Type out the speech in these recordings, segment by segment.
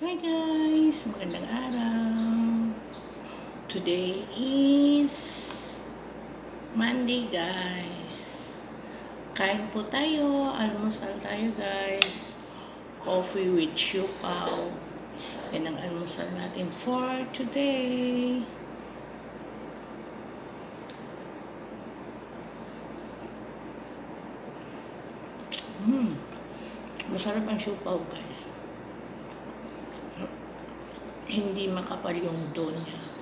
Hi guys! Magandang araw! Today is Monday guys. Kain po tayo. Almusal tayo guys. Coffee with siupaw. Yan ang almusal natin for today. Hmm. Masarap ang siupaw guys. Hindi makapal yung niya.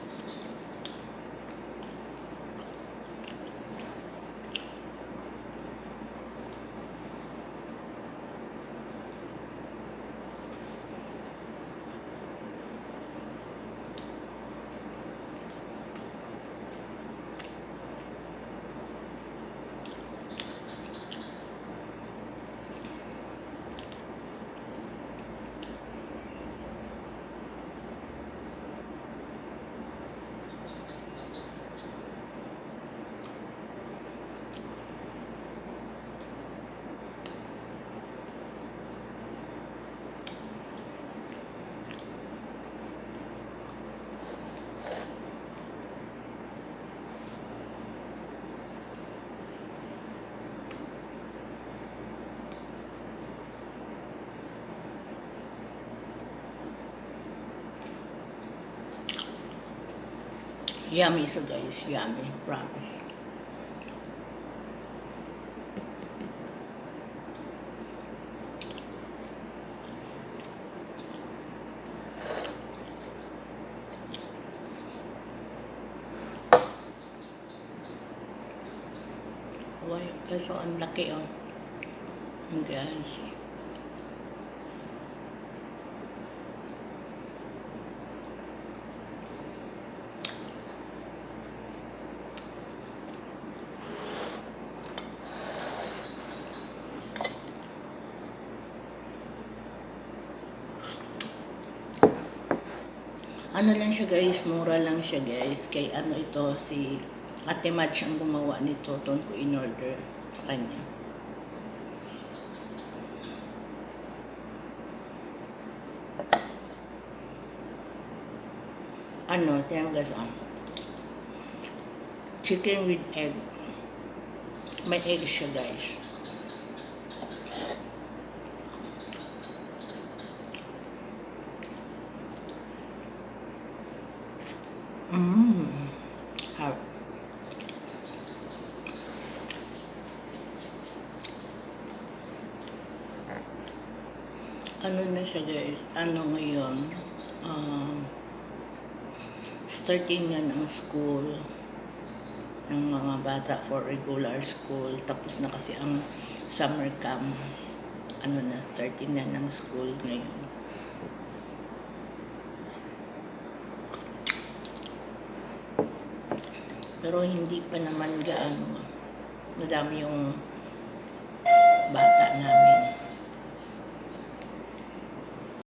Yummy so guys, yummy, promise. Why? Kaso ang laki oh. Guys. Ano lang siya guys, mura lang siya guys. Kay ano ito, si Ate Match ang gumawa nito. Doon ko in-order sa kanya. Ano, tiyan guys ah. Chicken with egg. May egg siya guys. Ano na siya guys? Ano ngayon? Um, starting na ng school ng mga bata for regular school. Tapos na kasi ang summer camp. Ano na, starting na ng school ngayon. Pero hindi pa naman gaano madami yung bata namin.